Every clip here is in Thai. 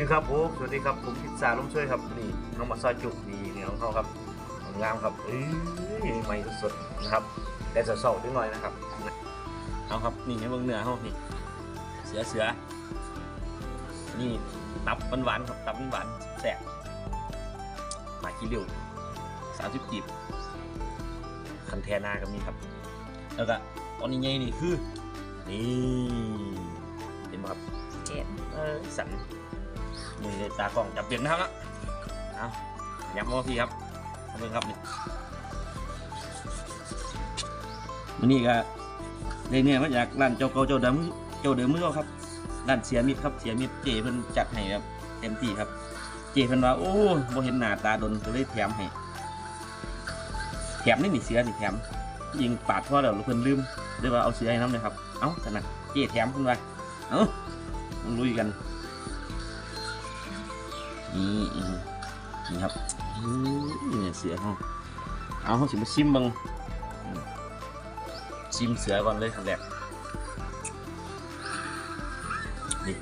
ดีครับผมสวัสดีครับผมพิซซ่าลุงช่วยครับนี่น้องมาซอยจุกนี่เนี่ยของเขาครับงามครับเอ้ยใหม่สดๆนะครับแต่จะเศร้าๆนิดหน่อยนะครับเอาครับนี่ให้เบิ่งเนื้อเขานี่เสือเสือนี่ตับหวานๆครับตับหวานๆแสบหมาขี้เร็วสามสิบกีบคันแทนาก็มีครับ แล้วก็ตอนนี้ไงนี่คือนี่เห็นไหมครับเจ็ดเออสัน นี่ตากล้องจับเปลี่ยนนะครับเอายับมาพี่ครับขอบคุณครับนี่วันนี้ก็ได้เนี่ยมาจากร้านเจ้าเก่าเจ้าเดิมเจ้าเดิมมือครับร้านเสียมิตรครับเสียมิตรเจเพิ่นจัดให้ครับเต็มที่ครับ เจเพิ่นว่าโอ้บ่เห็นหน้าตาดนก็เลยแถมให้แถมนี่นี่เสือนี่แถมยิงปาดพ่อแล้วเพิ่นลืมเลยว่าเอาเสือให้น้ำเลยครับเอ้าสนะเจแถมเพิ่นว่าเอ้าลุยกัน นี่นี่ครับอือเนี่ยเสือเขาเอาเขาสิมาชิมบังชิมเสือก่อนเลยคำแรกนี่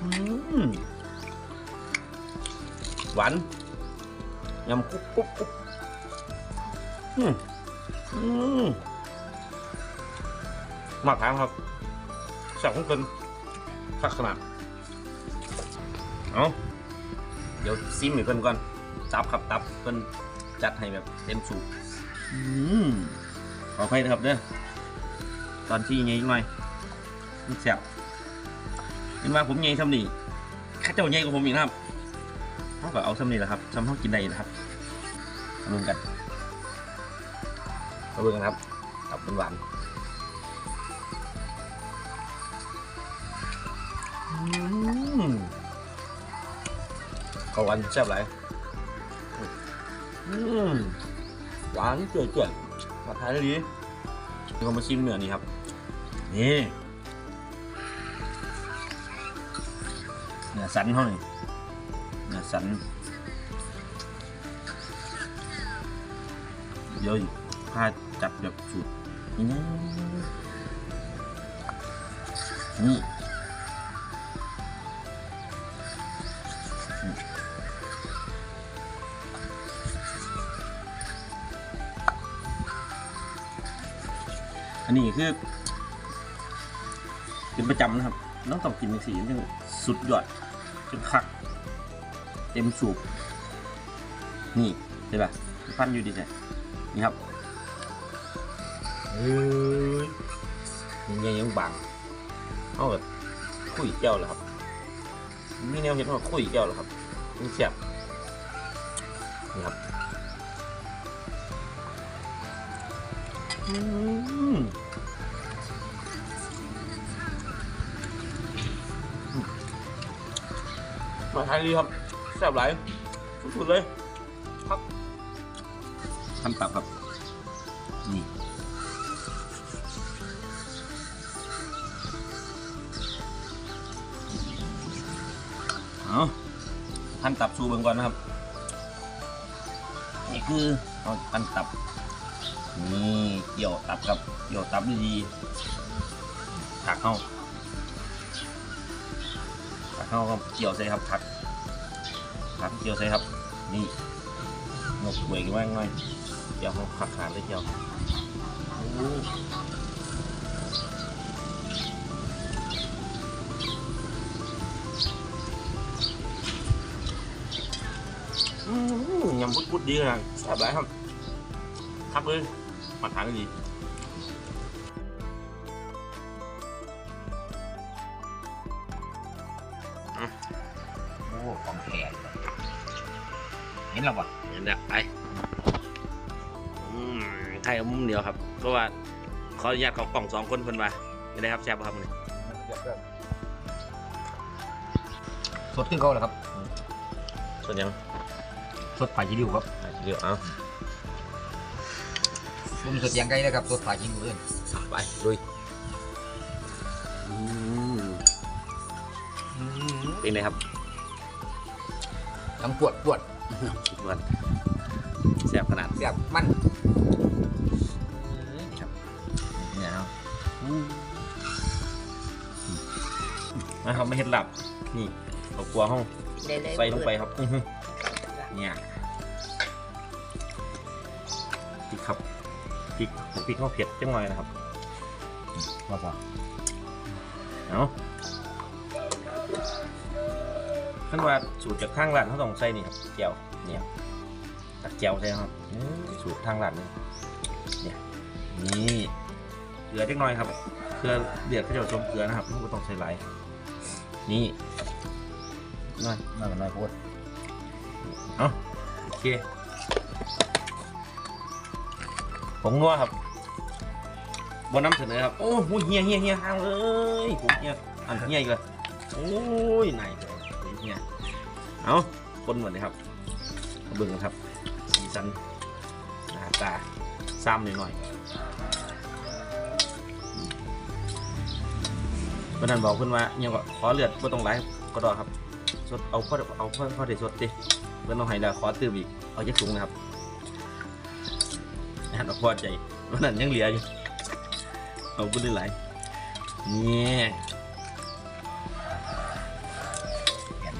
อืมหวานยำกรุบกรุบกรุบอืมอืมมาทางครับแซ่บของเกิน คักขนาดเอาเดี๋ยวซิมอีกเพิ่นก่อนตับครับตับเพิ่นจัดให้แบบเต็มสูบอืมขออภัยนะครับเด้อตอนที่ใหญ่หน่อยมันแซ่บเห็นว่าผมใหญ่ทำนี่ข้าเจ้าใหญ่กว่าผมอีกนะครับเขาก็เอาทำนี่แหละครับทำเขากินได้นะครับมาดูกันมาดูกันครับตับหวาน เขาหวานแซ่บหลายอืมหวานเจ๋อๆมาทานได้ดีนี่ก็มาชิมเนื้อนี่ครับ นี่เนื้อสันเขานี่เนื้อสัน เดี๋ยวผ้าจับแบบสุดนี่น อันนี้คือเป็นประจำนะครับน้องต้องกินเป็นสีนึงสุดยอดจนคัก เต็มสูบนี่เห็นปะพันอยู่ดีเนี่ยนี่ครับเฮ้ยยังไงยังบางเอาแบบคุยแก้วเหรอครับมีแนวเห็นว่าคุยแก้วเหรอครับมันเสียบนี่ครับ มาทานดีครับแซ่บหลายสุดๆเลย ครับขั้นตับครับ นี่เอาขั้นตับสูเบิ่งก่อนนะครับ นี่คือเอาขั้นตับ นี่เกี่ยวตับครับเกี่ยวตับดีๆถักเข้าผักเข้าก็เกี่ยวใส่ครับผักผักเกี่ยวใส่ครับ นี่นกหวยกันมากหน่อยเกี่ยวเขาผักขาดเลยเกี่ยวอ้อืมยำพุดๆดีนะแซ่บหลายครับครับเลย มาทานกันดีโอ้ของแขกเห็นหรอวะเห็นแล้วไปอืมไทยเอามุมเดียวครับ เพราะว่าขออนุญาตเขากล่องสองคนเพิ่นมาไม่ได้ครับแซ่บบ่ครับนี่สดขึ้นเขาแล้วครับส่วนยัง สดผ่าจีดิวครับเดี๋ยวเอา ผมสดยังไงนะครับสดผ่าจีดิวเลยไปลุยอืมเป็นไงครับน้ำปวดปวดทุกคนแซ่บขนาดเสียบมันครับเนี่ยครับอืมนะครับไม่เห็ดหลับนี่เอากลัวห้องได้เลยใส่ลงไปครับอื้อหือเนี่ย ผมพริกข้าวเผ็ดจังหน่อยนะครับว่าป่ะเอาขั้นว่าสูตรจากทางร้านเขาต้องใส่นี่ครับเจียวเนี่ยตักเจียวใช่ครับสูตรทางร้านนี่เนี่ยนี่เกลือจังหน่อยครับเกลือเดือดเขาจะผสมเกลือนะครับมันก็ต้องใส่หลายนี่น่อยน่าจะน้อยโคตรเอาโอเคผงนัวครับ บนน้ำเสนอครับ โอ้โหเฮียเฮียเฮียห่างเลยผมเฮียอันเฮียอีกเลยโอ้ยไหนเฮียเอาคนหมดเลยครับเบิ่งกันครับสีสันหน้าตาซ้ำหน่อยหน่อยวันนั้นบอกเพื่อนว่าเนี่ยก็ขอเลือดก็ต้องไลฟ์ก็ดอครับสดเอาพ่อเอาพ่อพ่อเด็ดสดดิเมื่อน้องไฮดาขอตื่มอีกเอาจักถุงนะครับนั่นเอาพอใจวันนั้นยังเหลืออยู่ เอาบุญได้หลายนี่แผ่น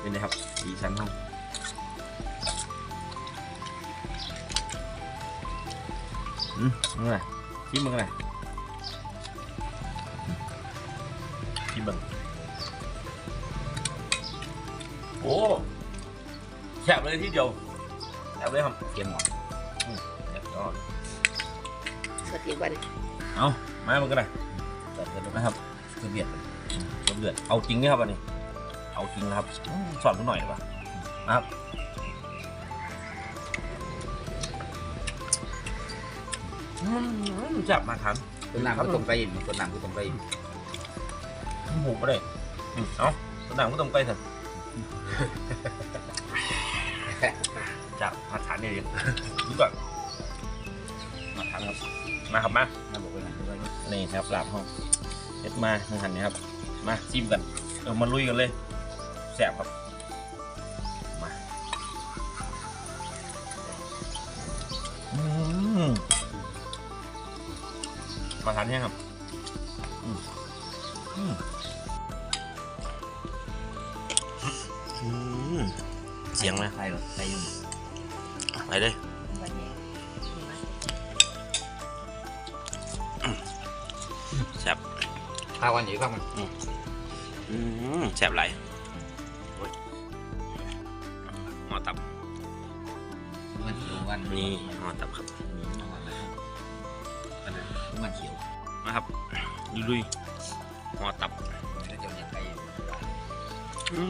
เป็นไงครับสีสันห้องอืมมึงอะไรชิมมึงอะไรชิมมึงโอ้แฉบเลยที่เดียวแฉบเลยครับเค็มหมดเดี๋ยวก่อน สดอีกวันเอามามึงกันนะแต่เกิดนะครับคือเบียดรสเดือดเอาจริงนี่ครับอันนี้ เอาจริงนะครับอืมสอนผมหน่อยดีกว่านะครับอืมจับมาทานต้นน้ำก็ต้มไก่อยู่ต้นน้ำก็ต้มไก่อยู่หมูก็ได้อืมเอาต้นน้ำก็ต้องไปเถอะจับมาทานนี่ดิดูก่อนมาทา นครับ มาครับมาน้ำบอกไปไหนด้วยนี่ครับลาบห้องเอ็ดมาหนึ่งหันนี่ครับ มาจิ้มกันเออมาลุยกันเลยแซ่บครับมาอืมมาทานยังครับอืมอืมอืมเสียงไหมไทยหรอไทยอยู่ไปเลย ข้าววันอยู่ข้าวมันอืมแซ่บไหลายหมอตับมันเขียววันนี่หมอตับครับมันเขียวมาครับลุยๆหมอตับแล้วจะยังไงอื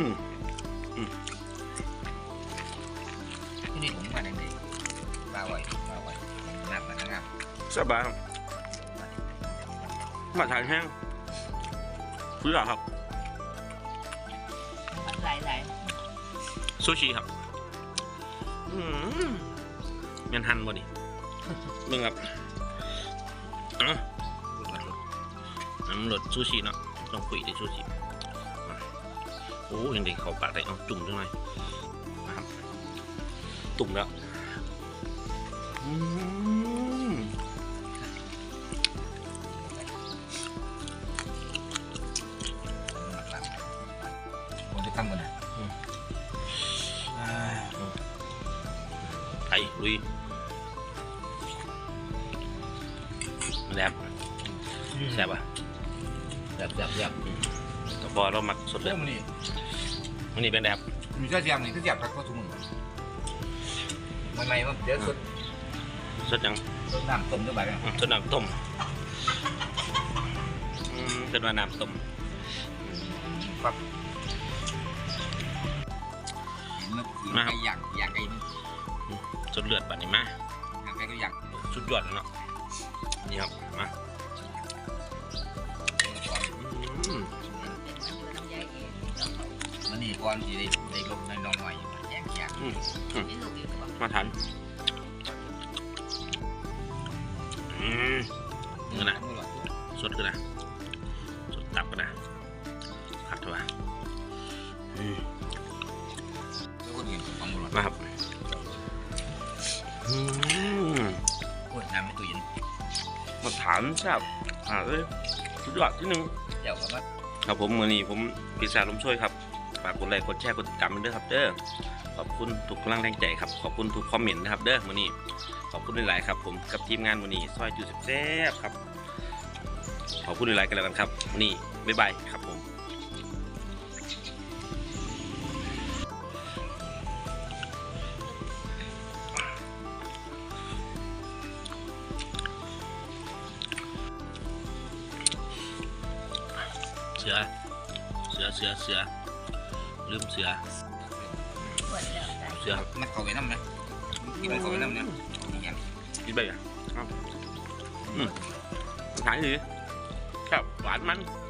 มที่นี่ผมมาในนี้ปลาไว้ปลาไว้น้ำมันน้ำสบายครับ มาทานแห้งฟื้นหรอครับมันหลายหลายซูชิครับอืมเมียนหันบ่ดิมึงครับอะน้ำรสซูชิเนาะต้องคุยในซูชิมาโอ้ยังเด็กเขาปากได้เอาจุ่มจังหน่อยนะครับ ตุ่มแล้ว ลุยแซ่บแซ่บอะจับจับจับกระบอเราหมักสดเลเรื่ยองมันนี่อันนี้เป็นแดบมีเจ้าเสียมนี่ก็จับกับข้าวทุ่มมันไม่มันเดี๋ยวสดสดยังสดน้ำต้มด้วยแบบนี้อืมสดน้ำต้มอืมเป็นว่าน้ำต้มครับมันไก่ย่างย่างไก่นี่ สดเลือดแบบนี้มาย่างไก่ก็ย่างสุดยอดเลยเนาะนี่ครับมาอืมเป็นมันอยู่น้ำยาเองมันนี่ก่อนที่ได้ได้ลงในน้องหน่อยแย่งย่างนี่ลูกอีกว่ามาทันอืมนี่นะสดกันนะาถามแซ่บอ่าเลยสุดยอดที่หนึ่งอเดี๋ยวก็มาครับผมมือนี้ผมพิศาลมช่วยครับฝากกดไลค์กดแชร์กดติดตามด้วยครับเด้อขอบคุณทุกกำลังแรงใจครับขอบคุณทุกคอมเมนต์นะครับเด้อมือนี้ขอบคุณหลายๆครับ ผมกับทีมงานมือนี้ซอยจูสิบแซ่บครับขอบคุณหลายๆกันแล้วกันครับมือนี้บ๊ายบายครับผม เสือ เสือ เสือ เสือ ลืมเสือปวดแล้วได้เสือครับมันเข้าไปน้ำนะกินมันเข้าไปน้ำเนี่ยนี่ยังกินไปอะครับอืมหายดีครับหวานมันอ